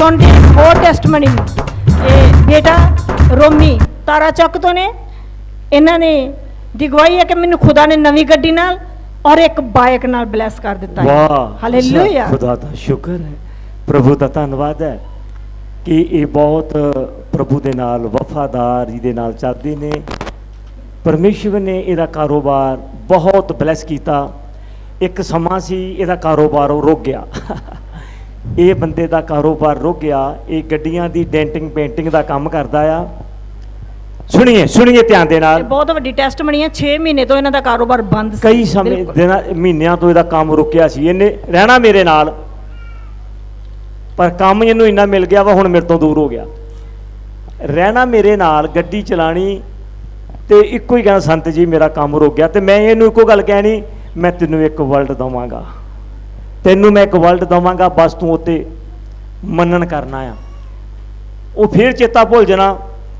ਇੱਕ ਹੋਰ ਟੈਸਟਮਨੀ ਇਹ ਬੇਟਾ ਰੋਮੀ ਤਾਰਾ ਚੱਕ ਤੋਂ ਨੇ। ਇਹਨਾਂ ਨੇ ਦੀ ਗਵਾਹੀ ਹੈ ਕਿ ਮੈਨੂੰ ਖੁਦਾ ਨੇ ਨਵੀਂ ਗੱਡੀ ਨਾਲ ਔਰ ਇੱਕ ਬਾਈਕ ਨਾਲ ਬਲੈਸ ਕਰ ਦਿੱਤਾ ਹੈ। ਵਾਹ ਹਾਲੇਲੂਇਆ ਖੁਦਾ ਦਾ ਸ਼ੁਕਰ ਹੈ। ਪ੍ਰਭੂ ਦਾ ਧੰਨਵਾਦ ਹੈ ਕਿ ਇਹ ਬਹੁਤ ਪ੍ਰਭੂ ਦੇ ਨਾਲ ਵਫਾਦਾਰੀ ਦੇ ਨਾਲ ਚੱਲਦੇ ਨੇ। ਪਰਮੇਸ਼ਵਰ ਨੇ ਇਹਦਾ ਕਾਰੋਬਾਰ ਬਹੁਤ ਬਲੈਸ ਕੀਤਾ। ਇੱਕ ਸਮਾਂ ਸੀ ਇਹਦਾ ਕਾਰੋਬਾਰ ਉਹ ਰੁਕ ਗਿਆ। ਇਹ ਬੰਦੇ ਦਾ ਕਾਰੋਬਾਰ ਰੁਕ ਗਿਆ ਇਹ ਗੱਡੀਆਂ ਦੀ ਡੈਂਟਿੰਗ ਪੇਂਟਿੰਗ ਦਾ ਕੰਮ ਕਰਦਾ ਆ। ਸੁਣੀਏ ਸੁਣੀਏ ਧਿਆਨ ਦੇ ਇਹ ਨਾਲ ਬਹੁਤ ਵੱਡੀ ਟੈਸਟਮਨੀ ਹੈ 6 ਮਹੀਨੇ ਤੋਂ ਇਹਨਾਂ ਦਾ ਕਾਰੋਬਾਰ ਬੰਦ ਸੀ। ਕਈ ਸਮੇਂ ਬਿਲਕੁਲ। ਦਿਨਾਂ ਮਹੀਨਿਆਂ ਤੋਂ ਇਹਦਾ ਕੰਮ ਰੁਕਿਆ ਸੀ। ਇਹਨੇ ਰਹਿਣਾ ਮੇਰੇ ਨਾਲ ਪਰ ਕੰਮ ਇਹਨੂੰ ਇੰਨਾ ਮਿਲ ਗਿਆ ਵਾ ਹੁਣ ਮੇਰੇ ਤੋਂ ਦੂਰ ਹੋ ਗਿਆ। ਰਹਿਣਾ ਮੇਰੇ ਨਾਲ ਗੱਡੀ ਚਲਾਣੀ ਤੇ ਇੱਕੋ ਹੀ ਕਹਿਣਾ ਸੰਤ ਜੀ ਮੇਰਾ ਕੰਮ ਰੁਕ ਗਿਆ ਤੇ ਮੈਂ ਇਹਨੂੰ ਇੱਕੋ ਗੱਲ ਕਹਿਣੀ ਮੈਂ ਤੈਨੂੰ ਇੱਕ ਵਰਲਡ ਦਵਾਂਗਾ। ਤੈਨੂੰ ਮੈਂ ਇੱਕ ਵਰਲਡ ਦਵਾਂਗਾ ਬਸ ਤੂੰ ਉੱਤੇ ਮੰਨਣ ਕਰਨਾ ਆ ਉਹ ਫੇਰ ਚੇਤਾ ਭੁੱਲ ਜਾਣਾ।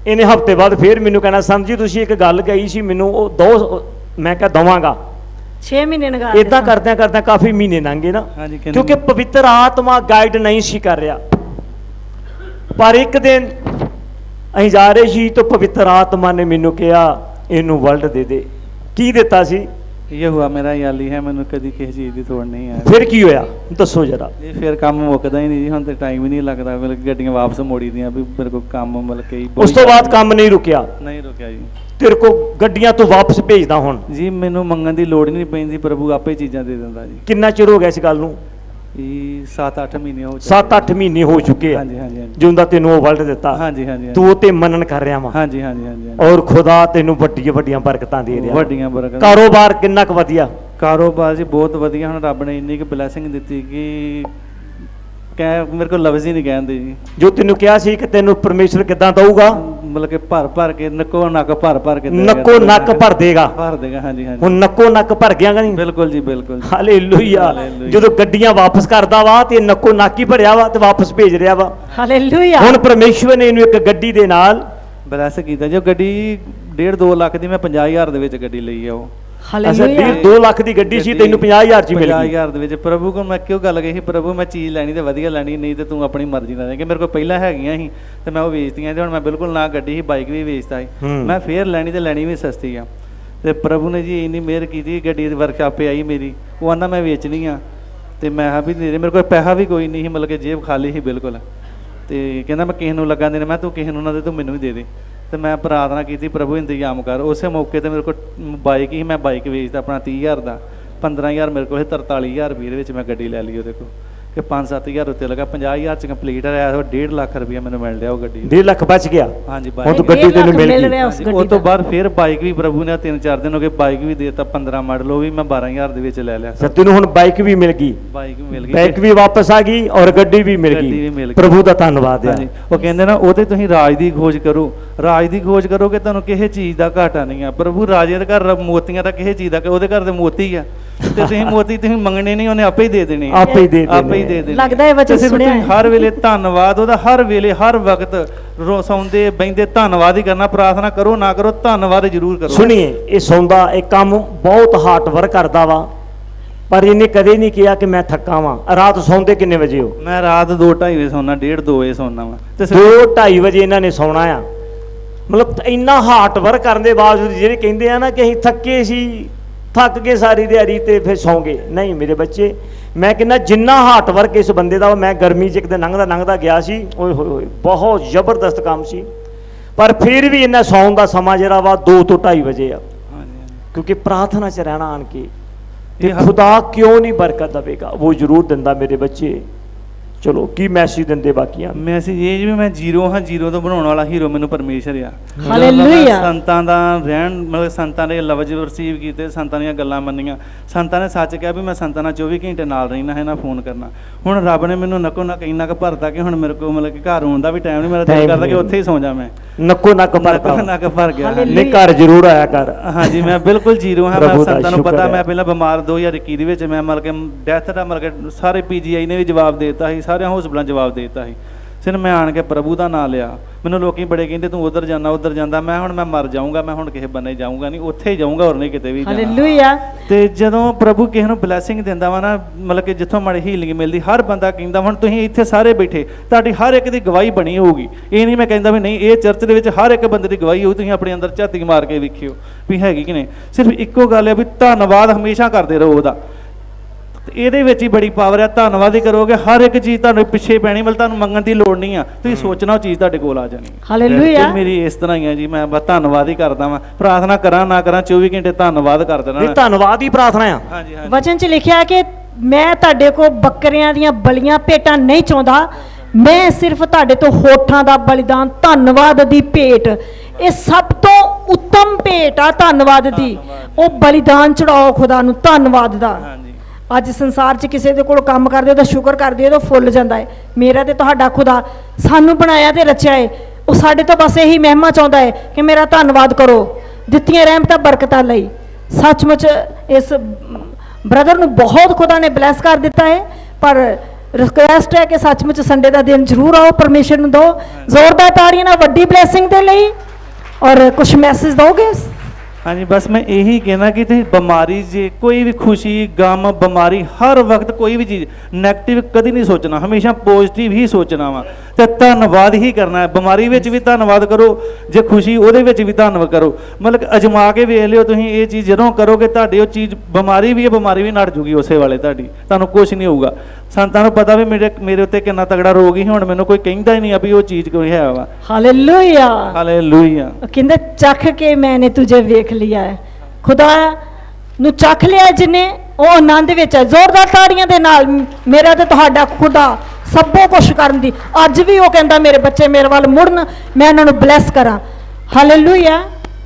ਇਹਨੇ ਹਫ਼ਤੇ ਬਾਅਦ ਫੇਰ ਮੈਨੂੰ ਕਹਿਣਾ ਸੰਤ ਜੀ ਤੁਸੀਂ ਇੱਕ ਗੱਲ ਕਹੀ ਸੀ ਮੈਨੂੰ ਉਹ ਦੋ ਮੈਂ ਕਿਹਾ ਦਵਾਂਗਾ। 6 ਮਹੀਨੇ ਨਗਾ ਇਦਾਂ ਕਰਦਿਆਂ ਕਰਦਿਆਂ ਕਾਫੀ ਮਹੀਨੇ ਲੰਘੇ ਨਾ। ਕਿਉਂਕਿ ਪਵਿੱਤਰ ਆਤਮਾ ਗਾਈਡ ਨਹੀਂ ਸੀ ਕਰ ਰਿਹਾ। ਪਰ ਇੱਕ ਦਿਨ ਅਸੀਂ ਜਾ ਰਹੇ ਸੀ ਤਾਂ ਪਵਿੱਤਰ ਆਤਮਾ ਨੇ ਮੈਨੂੰ ਕਿਹਾ ਇਹਨੂੰ ਵਰਲਡ ਦੇ ਦੇ। ਕੀ ਦਿੱਤਾ ਸੀ? ਇਹ ਹੁਆ ਮੇਰਾ ਯਾਲੀ ਹੈ ਮੈਨੂੰ ਕਦੀ ਕਿਸੇ ਚੀਜ਼ ਦੀ ਤੋੜ ਨਹੀਂ ਆਇਆ ਫਿਰ ਕੀ ਹੋਇਆ? ਦੱਸੋ ਜਰਾ। ਇਹ ਫਿਰ ਕੰਮ ਮੁੱਕਦਾ ਹੀ ਨਹੀਂ ਜੀ ਹੁਣ ਤੇ ਟਾਈਮ ਹੀ ਨਹੀਂ ਲੱਗਦਾ ਮਤਲਬ ਗੱਡੀਆਂ ਵਾਪਸ ਮੋੜੀ ਦੀਆਂ ਵੀ ਮੇਰੇ ਕੋਲ ਕੰਮ ਮਤਲਬ ਕਿ ਬਹੁਤ ਉਸ ਤੋਂ ਬਾਅਦ ਕੰਮ ਨਹੀਂ ਰੁਕਿਆ? ਨਹੀਂ ਰੁਕਿਆ ਜੀ। ਤੇਰੇ ਕੋ ਗੱਡੀਆਂ ਤੋਂ ਵਾਪਸ ਭੇਜਦਾ ਹੁਣ? ਜੀ ਮੈਨੂੰ ਮੰਗਣ ਦੀ ਲੋੜ ਨਹੀਂ ਪੈਂਦੀ ਪ੍ਰਭੂ ਆਪੇ ਚੀਜ਼ਾਂ ਦੇ ਦਿੰਦਾ ਜੀ। ਕਿੰਨਾ ਚਿਰ ਹੋ ਗਿਆ ਇਸ ਗੱਲ ਨੂੰ? ਇਹ 7-8 ਮਹੀਨੇ ਹੋ 7-8 ਮਹੀਨੇ ਹੋ ਚੁੱਕੇ ਆ। ਹਾਂਜੀ ਹਾਂਜੀ ਹਾਂਜੀ। ਜਿਉਂਦਾ ਤੈਨੂੰ ਉਹ ਵਰਲਡ ਦਿੱਤਾ। ਹਾਂਜੀ ਹਾਂਜੀ ਤੂੰ ਉਹ ਤੇ ਮੰਨਣ ਕਰ ਰਿਹਾ ਵਾ। ਹਾਂਜੀ ਹਾਂਜੀ ਹਾਂਜੀ ਹਾਂਜੀ। ਔਰ ਖੁਦਾ ਤੈਨੂੰ ਵੱਡੀਆਂ ਵੱਡੀਆਂ ਬਰਕਤਾਂ ਦੇ ਰਿਹਾ। ਵੱਡੀਆਂ ਬਰਕਤਾਂ। ਕਾਰੋਬਾਰ ਕਿੰਨਾ ਕੁ ਵਧੀਆ। ਕਾਰੋਬਾਰ ਜੀ ਬਹੁਤ ਵਧੀਆ। ਹੁਣ ਰੱਬ ਨੇ ਇੰਨੀ ਕੁ ਬਲੇਸਿੰਗ ਦਿੱਤੀ ਕਿ ਕਹਿ ਮੇਰੇ ਕੋਲ ਲਫ਼ਜ਼ ਹੀ ਨਹੀਂ ਕਹਿੰਦੇ ਜੀ। ਜੋ ਤੈਨੂੰ ਕਿਹਾ ਸੀ ਕਿ ਤੈਨੂੰ ਪਰਮੇਸ਼ਰ ਕਿੱਦਾਂ ਦਊਗਾ? ਮਤਲਬ ਕਿ ਭਰ ਭਰ ਕੇ ਨੱਕੋ ਨੱਕ ਭਰ ਭਰ ਕੇ ਦੇਗਾ। ਨੱਕੋ ਨੱਕ ਭਰ ਦੇਗਾ। ਭਰ ਦੇਗਾ ਹਾਂਜੀ ਹਾਂਜੀ। ਹੁਣ ਨੱਕੋ ਨੱਕ ਭਰ ਗਿਆ ਕਿ ਨਹੀਂ ਬਿਲਕੁਲ ਜੀ ਬਿਲਕੁਲ ਹਾਲੇਲੂਇਆ। ਜਦੋਂ ਗੱਡੀਆਂ ਵਾਪਸ ਕਰਦਾ ਵਾ ਤੇ ਨੱਕੋ ਨੱਕ ਹੀ ਭਰਿਆ ਵਾ ਤੇ ਵਾਪਸ ਭੇਜ ਰਿਹਾ ਵਾ। ਹਾਲੇਲੂਇਆ। ਹੁਣ ਪਰਮੇਸ਼ਵਰ ਨੇ ਇਹਨੂੰ ਇੱਕ ਗੱਡੀ ਦੇ ਨਾਲ ਬਲੈਸ ਕੀਤਾ। ਜੋ ਗੱਡੀ 1.5 2 ਲੱਖ ਦੀ ਮੈਂ 50000 ਦੇ ਵਿੱਚ ਗੱਡੀ ਲਈ ਆ ਉਹ। ਅਸਾ ਹਾਲੇਲੂਇਆ 2 ਲੱਖ ਦੀ ਗੱਡੀ ਸੀ ਤੈਨੂੰ 50000 ਚ ਹੀ ਮਿਲ ਗਈ। 50000 ਦੇ ਵਿੱਚ। ਪ੍ਰਭੂ ਕੋਲ ਮੈਂ ਕਿਉਂ ਗੱਲ ਕਹੀ? ਪ੍ਰਭੂ ਮੈਂ ਚੀਜ਼ ਲੈਣੀ ਤੇ ਵਧੀਆ ਲੈਣੀ ਨਹੀਂ ਤੇ ਤੂੰ ਆਪਣੀ ਮਰਜ਼ੀ ਨਾਲ ਲੈ ਕਿ ਮੇਰੇ ਕੋਲ ਪਹਿਲਾਂ ਹੈਗੀਆਂ ਸੀ ਤੇ ਮੈਂ ਉਹ ਵੇਚਤੀਆਂ ਤੇ ਹੁਣ ਮੈਂ ਬਿਲਕੁਲ ਨਾ ਗੱਡੀ ਸੀ ਬਾਈਕ ਵੀ ਵੇਚਤਾ ਸੀ। ਹੂੰ। ਮੈਂ ਫੇਰ ਲੈਣੀ ਤੇ ਲੈਣੀ ਵੀ ਸਸਤੀ ਆ। ਤੇ ਪ੍ਰਭੂ ਨੇ ਜੀ ਇੰਨੀ ਮਿਹਰ ਕੀਤੀ ਗੱਡੀ ਦੀ ਵਰਕਸ਼ਾਪ ਤੇ ਆਈ ਮੇਰੀ। ਉਹ ਆਂਦਾ ਮੈਂ ਵੇਚਣੀ ਆ। ਤੇ ਮੈਂ ਕਿਹਾ ਵੀ ਨਹੀਂ ਮੇਰੇ ਕੋਲ ਪੈਸਾ ਵੀ ਕੋਈ ਨਹੀਂ ਸੀ ਮਤਲਬ ਕਿ ਜੇਬ ਖਾਲੀ ਸੀ ਬਿਲਕੁਲ। ਤੇ ਕਹਿੰਦਾ ਮੈਂ ਕਿਸੇ ਨੂੰ ਲੱਗਾ ਦੇਣਾ। ਮੈਂ ਕਿਹਾ ਤੂੰ ਕਿਸੇ ਨੂੰ ਨਾ ਦੇ ਤੂੰ ਮੈਨੂੰ ਵੀ ਦੇ ਦੇ। ਤੇ ਮੈਂ ਪ੍ਰਾਰਥਨਾ ਕੀਤੀ ਪ੍ਰਭੂ ਇੰਤਜ਼ਾਮ ਕਰ। ਉਸੇ ਮੌਕੇ ਤੇ ਮੇਰੇ ਕੋਲ ਬਾਈਕ ਹੀ ਮੈਂ ਬਾਈਕ ਵੇਚਦਾ ਆਪਣਾ 30000 ਦਾ। 15000 ਮੇਰੇ ਕੋਲ ਸੀ 43000 ਰੁਪਏ ਦੇ ਵਿੱਚ ਮੈਂ ਗੱਡੀ ਲੈ ਲਈ ਉਹਦੇ ਕੋਲ। ਕਿ 5-7000 ਉੱਤੇ ਲੱਗਾ 50000 ਚ ਕੰਪਲੀਟ ਰਿਹਾ ਉਹ 1.5 ਲੱਖ ਰੁਪਏ ਮੈਨੂੰ ਮਿਲ ਲਿਆ ਉਹ ਗੱਡੀ 1.5 ਲੱਖ ਬਚ ਗਿਆ? ਹਾਂਜੀ ਹੁਣ ਬਾਈਕ ਤੂੰ ਗੱਡੀ ਤੈਨੂੰ ਮਿਲ ਗਈ। ਉਹ ਤੋਂ। ਬਾਅਦ ਫਿਰ ਬਾਈਕ ਵੀ ਪ੍ਰਭੂ ਨੇ 3-4 ਦਿਨ ਹੋ ਗਏ ਬਾਈਕ ਵੀ ਦੇਤਾ 15 ਮਾਡਲ ਉਹ ਵੀ ਮੈਂ 12000 ਦੇ ਵਿੱਚ ਲੈ ਲਿਆ। ਸਰ ਤੈਨੂੰ ਹੁਣ ਬਾਈਕ ਵੀ ਮਿਲ ਗਈ? ਬਾਈਕ ਵੀ ਮਿਲ ਗਈ। ਬਾਈਕ ਵੀ ਵਾਪਸ ਆ ਗਈ ਔਰ ਗੱਡੀ ਵੀ ਮਿਲ ਗਈ। ਪ੍ਰਭੂ ਦਾ ਧੰਨਵਾਦ ਹੈ ਉਹ ਕਹਿੰਦੇ ਨਾ ਉਹਦੇ ਤੁਸੀਂ ਰਾਜ ਦੀ ਖੋਜ ਕਰੋ। ਰਾਜ ਦੀ ਖੋਜ ਕਰੋਗੇ ਤੁਹਾਨੂੰ ਕਿਸੇ ਚੀਜ਼ ਦਾ ਘਾਟਾ ਨਹੀਂ ਆ। ਪ੍ਰਭੂ ਰਾਜੇ ਦੇ ਘਰ ਮੋਤੀਆਂ ਦਾ ਕਿਸੇ ਚੀਜ਼ ਦਾ ਉਹਦੇ ਘਰ ਦੇ ਮੋਤੀ ਆ। ਤੇ ਤੁਸੀਂ ਮੋਤੀ ਤੁਸੀਂ ਮੰਗਣੇ ਨਹੀਂ ਉਹਨੇ ਆਪੇ ਹੀ ਦੇ ਦੇਣੇ ਆ। ਆਪੇ ਹੀ ਦੇ ਆਪੇ ਹੀ ਦੇਣੇ ਦੇ ਦੇਣੇ ਲੱਗਦਾ ਇਹ ਵਚਨ ਤੇ ਸੁਣਿਆ। ਹਰ ਵੇਲੇ ਧੰਨਵਾਦ ਉਹਦਾ ਹਰ ਵੇਲੇ ਹਰ ਵਕਤ ਰੋ ਸੌਂਦੇ ਬੈਂਦੇ ਧੰਨਵਾਦ ਹੀ ਕਰਨਾ ਪ੍ਰਾਰਥਨਾ ਕਰੋ ਨਾ ਕਰੋ ਧੰਨਵਾਦ ਜ਼ਰੂਰ ਕਰੋ। ਸੁਣੀਏ ਇਹ ਸੌਂਦਾ ਇਹ ਕੰਮ ਬਹੁਤ ਹਾਰਡ ਵਰਕ ਕਰਦਾ ਵਾ। ਪਰ ਇਹਨੇ ਕਦੇ ਨਹੀਂ ਕਿਹਾ ਕਿ ਮੈਂ ਥੱਕਾ ਵਾਂ। ਰਾਤ ਸੌਂਦੇ ਕਿੰਨੇ ਵਜੇ ਹੋ? ਮੈਂ ਰਾਤ 2:30 ਵਜੇ ਸੌਣਾ 1:30 2 ਵਜੇ ਸੌਣਾ ਵਾ। ਤੇ ਸਿਰਫ 2:30 ਵਜੇ ਇਹਨਾਂ ਨੇ ਸੌਣਾ ਆ। ਮਤਲਬ ਇੰਨਾ ਹਾਰਡ ਵਰਕ ਕਰਨ ਦੇ ਬਾਵਜੂਦ ਜਿਹੜੇ ਕਹਿੰਦੇ ਆ ਨਾ ਕਿ ਅਸੀਂ ਥੱਕੇ ਸੀ ਥੱਕ ਕੇ ਸਾਰੀ ਦਿਹਾੜੀ ਤੇ ਫਿਰ ਸੌਂ ਗਏ। ਨਹੀਂ ਮੇਰੇ ਬੱਚੇ ਮੈਂ ਕਹਿੰਦਾ ਜਿੰਨਾ ਹਾਰਡ ਵਰਕ ਇਸ ਬੰਦੇ ਦਾ ਮੈਂ ਗਰਮੀ 'ਚ ਇੱਕ ਦਿਨ ਲੰਘਦਾ ਲੰਘਦਾ ਗਿਆ ਸੀ ਓਏ ਹੋਏ ਹੋਏ ਬਹੁਤ ਜ਼ਬਰਦਸਤ ਕੰਮ ਸੀ। ਪਰ ਫਿਰ ਵੀ ਇਹਨਾਂ ਸੌਣ ਦਾ ਸਮਾਂ ਜਿਹੜਾ ਵਾ 2 ਤੋਂ 2:30 ਵਜੇ ਆ। ਕਿਉਂਕਿ ਪ੍ਰਾਰਥਨਾ 'ਚ ਰਹਿਣਾ ਆਣ ਕੇ। ਤੇ ਖੁਦਾ ਕਿਉਂ ਨਹੀਂ ਬਰਕਤ ਦੇਵੇਗਾ? ਉਹ ਜ਼ਰੂਰ ਦਿੰਦਾ ਮੇਰੇ ਬੱਚੇ। ਚਲੋ ਕੀ ਮੈਸੇਜ ਦਿੰਦੇ ਬਾਕੀਆਂ ਨੂੰ? ਮੈਸੇਜ ਇਹ ਜੀ ਵੀ ਮੈਂ ਜ਼ੀਰੋ ਹਾਂ ਜ਼ੀਰੋ ਤੋਂ ਬਣਾਉਣ ਵਾਲਾ ਹੀਰੋ ਮੈਨੂੰ ਪਰਮੇਸ਼ਰ ਆ ਹਾਲੇਲੂਇਆ। ਸੰਤਾਂ ਦਾ ਰਹਿਣ ਮਤਲਬ ਸੰਤਾਂ ਦੇ ਲਫ਼ਜ਼ ਰਿਸੀਵ ਕੀਤੇ ਸੰਤਾਂ ਦੀਆਂ ਗੱਲਾਂ ਮੰਨੀਆਂ ਸੰਤਾਂ ਨੇ ਸੱਚ ਕਿਹਾ ਵੀ ਮੈਂ ਸੰਤਾਂ ਨਾਲ 24 ਘੰਟੇ ਨਾਲ ਰਹਿਣਾ ਹੈ ਨਾ ਫੋਨ ਕਰਨਾ ਹੁਣ ਰੱਬ ਨੇ ਮੈਨੂੰ ਨੱਕੋ ਨੱਕ ਇੰਨਾ ਕੁ ਭਰਤਾ ਕਿ ਹੁਣ ਮੇਰੇ ਕੋਲ ਮਤਲਬ ਕਿ ਘਰ ਆਉਣ ਦਾ ਵੀ ਟਾਈਮ ਨਹੀਂ ਮੇਰਾ ਦਿਲ Time ਕਰਦਾ ਕਿ ਨਹੀਂ। ਉੱਥੇ ਹੀ ਸੌਂ ਜਾ ਮੈਂ ਨੱਕੋ ਨੱਕ ਨੱਕੋ ਭਰਦਾ ਨੱਕ ਭਰ ਗਿਆ। ਨਹੀਂ ਘਰ ਜ਼ਰੂਰ ਆਇਆ ਕਰ ਹਾਂਜੀ ਮੈਂ ਬਿਲਕੁਲ ਜ਼ੀਰੋ ਹਾਂ ਮੈਂ ਪ੍ਰਭੂ ਦਾ ਸੰਤਾਂ ਨੂੰ ਸ਼ੁਕਰ ਪਤਾ ਹੈ। ਮੈਂ ਪਹਿਲਾਂ ਬਿਮਾਰ 2021 ਦੇ ਵਿੱਚ ਮੈਂ ਮਤਲਬ ਕਿ ਡੈਥ ਦਾ ਮਤਲਬ ਕਿ ਸਾਰੇ ਪੀਜੀਆਈ ਨੇ ਵੀ ਜਵਾਬ ਦੇ ਦਿੱਤਾ ਸੀ ਸਾਰਿਆਂ ਹਸਪਤਾਲਾਂ ਜਵਾਬ ਦੇ ਦਿੱਤਾ ਸੀ। ਸਿਰ ਮੈਂ ਆਣ ਕੇ ਪ੍ਰਭੂ ਦਾ ਨਾਮ ਲਿਆ। ਮੈਨੂੰ ਲੋਕੀ ਬੜੇ ਕਹਿੰਦੇ ਤੂੰ ਉਧਰ ਜਾਣਾ ਉਧਰ ਜਾਂਦਾ। ਮੈਂ ਹੁਣ ਮੈਂ ਮਰ ਜਾਊਂਗਾ ਮੈਂ ਹੁਣ ਕਿਸੇ ਬੰਨੇ ਜਾਊਂਗਾ ਨਹੀਂ ਉੱਥੇ ਹੀ ਜਾਊਂਗਾ ਹੋਰ ਨਹੀਂ ਕਿਤੇ ਵੀ ਜਾਣਾ। ਹਾਲੇਲੂਇਆ ਤੇ ਜਦੋਂ ਪ੍ਰਭੂ ਕਿਸੇ ਨੂੰ ਬਲੇਸਿੰਗ ਦਿੰਦਾ ਵਾ ਨਾ ਮਤਲਬ ਕਿ ਜਿੱਥੋਂ ਮਾੜੀ ਹੀਲਿੰਗ ਮਿਲਦੀ ਹਰ ਬੰਦਾ ਕਹਿੰਦਾ ਹੁਣ ਤੁਸੀਂ ਇੱਥੇ ਸਾਰੇ ਬੈਠੇ ਤੁਹਾਡੀ ਹਰ ਇੱਕ ਦੀ ਗਵਾਹੀ ਬਣੀ ਹੋਊਗੀ। ਇਹ ਨਹੀਂ ਮੈਂ ਕਹਿੰਦਾ ਵੀ ਨਹੀਂ ਇਹ ਚਰਚ ਦੇ ਵਿੱਚ ਹਰ ਇੱਕ ਬੰਦੇ ਦੀ ਗਵਾਹੀ ਹੋਊ ਤੁਸੀਂ ਆਪਣੇ ਅੰਦਰ ਝਾਤੀ ਮਾਰ ਕੇ ਵੇਖਿਓ ਵੀ ਹੈਗੀ ਕਿ ਨਹੀਂ। ਸਿਰਫ ਇੱਕੋ ਗੱਲ ਹੈ ਵੀ ਧੰਨਵਾਦ ਹਮੇਸ਼ਾ ਕਰਦੇ ਰਹੋ ਉਹਦਾ। ਤੇ ਇਹਦੇ ਵਿੱਚ ਹੀ ਬੜੀ ਪਾਵਰ ਹੈ ਧੰਨਵਾਦ ਹੀ ਕਰੋਗੇ। ਹਰ ਇੱਕ ਚੀਜ਼ ਤੁਹਾਨੂੰ ਪਿੱਛੇ ਪੈਣੀ ਮਤਲਬ ਤੁਹਾਨੂੰ ਮੰਗਣ ਦੀ ਲੋੜ ਨਹੀਂ ਆ। ਤੁਸੀਂ ਸੋਚਣਾ ਉਹ ਚੀਜ਼ ਤੁਹਾਡੇ ਕੋਲ ਆ ਜਾਣੀ। ਹੈ ਹਾਲੇਲੂਇਆ ਤੇ ਮੇਰੀ ਇਸ ਤਰ੍ਹਾਂ ਹੀ ਹੈ ਜੀ। ਮੈਂ ਬਸ ਧੰਨਵਾਦ ਹੀ ਕਰਦਾ ਵਾਂ। ਪ੍ਰਾਰਥਨਾ ਕਰਾਂ ਨਾ ਕਰਾਂ 24 ਘੰਟੇ ਧੰਨਵਾਦ ਕਰ ਦੇਣਾ ਇਹ ਧੰਨਵਾਦ ਦੀ ਪ੍ਰਾਰਥਨਾ ਆ। ਹਾਂਜੀ ਹਾਂਜੀ। ਵਚਨ 'ਚ ਲਿਖਿਆ ਹੈ ਕਿ ਮੈਂ ਤੁਹਾਡੇ ਕੋ ਬੱਕਰੀਆਂ ਦੀਆਂ ਬਲੀਆਂ ਭੇਟਾਂ ਨਹੀਂ ਚਾਹੁੰਦਾ ਮੈਂ ਸਿਰਫ ਤੁਹਾਡੇ ਤੋਂ ਹੋਠਾਂ ਦਾ ਬਲੀਦਾਨ ਧੰਨਵਾਦ ਦੀ ਭੇਟ। ਇਹ ਸਭ ਤੋਂ ਉੱਤਮ ਭੇਟ ਆ ਧੰਨਵਾਦ ਦੀ। ਉਹ ਬਲੀਦਾਨ ਚੜਾਓ ਖੁਦਾ ਨੂੰ ਧੰਨਵਾਦ ਦਾ। ਹਾਂਜੀ। ਅੱਜ ਸੰਸਾਰ 'ਚ ਕਿਸੇ ਦੇ ਕੋਲ ਕੰਮ ਕਰਦੇ ਹੋ ਤਾਂ ਸ਼ੁਕਰ ਕਰਦੇ ਹੋ ਤਾਂ ਫੁੱਲ ਜਾਂਦਾ ਹੈ। ਮੇਰਾ ਤੇ ਤੁਹਾਡਾ ਖੁਦਾ ਸਾਨੂੰ ਬਣਾਇਆ ਤੇ ਰਚਿਆ ਹੈ। ਉਹ ਸਾਡੇ ਤੋਂ ਬਸ ਇਹੀ ਮਹਿਮਾ ਚਾਹੁੰਦਾ ਹੈ ਕਿ ਮੇਰਾ ਧੰਨਵਾਦ ਕਰੋ। ਦਿੱਤੀਆਂ ਰਹਿਮਤਾਂ ਬਰਕਤਾਂ ਲਈ। ਸੱਚਮੁੱਚ ਇਸ ਬ੍ਰਦਰ ਨੂੰ ਬਹੁਤ ਖੁਦਾ ਨੇ ਬਲੈਸ ਕਰ ਦਿੱਤਾ ਹੈ, ਪਰ ਰਿਕੁਐਸਟ ਹੈ ਕਿ ਸੱਚਮੁੱਚ ਸੰਡੇ ਦਾ ਦਿਨ ਜ਼ਰੂਰ ਆਓ, ਪਰਮੇਸ਼ਰ ਨੂੰ ਦਿਓ। ਜ਼ੋਰਦਾਰ ਤਾੜੀਆਂ ਨਾਲ ਵੱਡੀ ਬਲੇਸਿੰਗ ਦੇ ਲਈ ਔਰ ਕੁਝ ਮੈਸੇਜ ਦੋਗੇ ਹਾਂਜੀ, ਬਸ ਮੈਂ ਇਹੀ ਕਹਿਣਾ ਕਿ ਤੁਸੀਂ ਬਿਮਾਰੀ ਜੇ ਕੋਈ ਵੀ ਖੁਸ਼ੀ, ਗਮ, ਬਿਮਾਰੀ ਹਰ ਵਕਤ ਕੋਈ ਵੀ ਚੀਜ਼ 네ਗੇਟਿਵ ਕਦੀ ਨਹੀਂ ਸੋਚਣਾ, ਹਮੇਸ਼ਾ ਪੋਜ਼ਿਟਿਵ ਹੀ ਸੋਚਣਾ ਵਾ। ਤੇ ਧੰਨਵਾਦ ਹੀ ਕਰਨਾ ਹੈ। ਬਿਮਾਰੀ ਵਿੱਚ ਵੀ ਧੰਨਵਾਦ ਕਰੋ ਜੇ ਖੁਸ਼ੀ ਉਹਦੇ ਵਿੱਚ ਵੀ ਧੰਨਵਾਦ ਕਰੋ। ਮਤਲਬ ਅਜਮਾ ਕੇ ਵੇਖ ਲਿਓ ਤੁਸੀਂ ਇਹ ਚੀਜ਼ ਜਦੋਂ ਕਰੋਗੇ ਤੁਹਾਡੀ ਉਹ ਚੀਜ਼ ਬਿਮਾਰੀ ਵੀ ਹੈ ਬਿਮਾਰੀ ਵੀ ਨੜ ਜੂਗੀ ਉਸੇ ਵਾਲੇ ਤੁਹਾਡੀ। ਤੁਹਾਨੂੰ ਕੁਝ ਨਹੀਂ ਹੋਊਗਾ। ਸੰਤਾਂ ਨੂੰ ਪਤਾ ਵੀ ਮੇਰੇ ਮੇਰੇ ਉੱਤੇ ਕਿੰਨਾ ਤਗੜਾ ਰੋਗ ਹੀ ਹੁਣ ਮੈਨੂੰ ਕੋਈ ਕਹਿੰਦਾ ਹੀ ਨਹੀਂ ਆ ਵੀ ਉਹ ਚੀਜ਼ ਕੋਈ ਹੈ ਵਾ। ਹਾਲੇਲੂਇਆ ਹਾਲੇਲੂਇਆ ਕਹਿੰਦੇ ਚੱਖ ਕੇ ਮੈਨੇ ਤੁਝੇ ਵੇਖ ਲਿਆ ਹੈ। ਖੁਦਾ ਨੂੰ ਚੱਖ ਲਿਆ ਜਿਨੇ ਉਹ ਆਨੰਦ ਵਿੱਚ ਹੈ। ਜ਼ੋਰਦਾਰ ਤਾੜੀਆਂ ਦੇ ਨਾਲ ਮੇਰਾ ਤੇ ਤੁਹਾਡਾ ਖੁਦਾ ਸਭੋ ਕੁਛ ਕਰਨ ਦੀ। ਅੱਜ ਵੀ ਉਹ ਕਹਿੰਦਾ, ਮੇਰੇ ਬੱਚੇ ਮੇਰੇ ਵੱਲ ਮੁੜਨ, ਮੈਂ ਉਹਨਾਂ ਨੂੰ ਬਲੈਸ ਕਰਾਂ। ਹਾਲੇਲੂਇਆ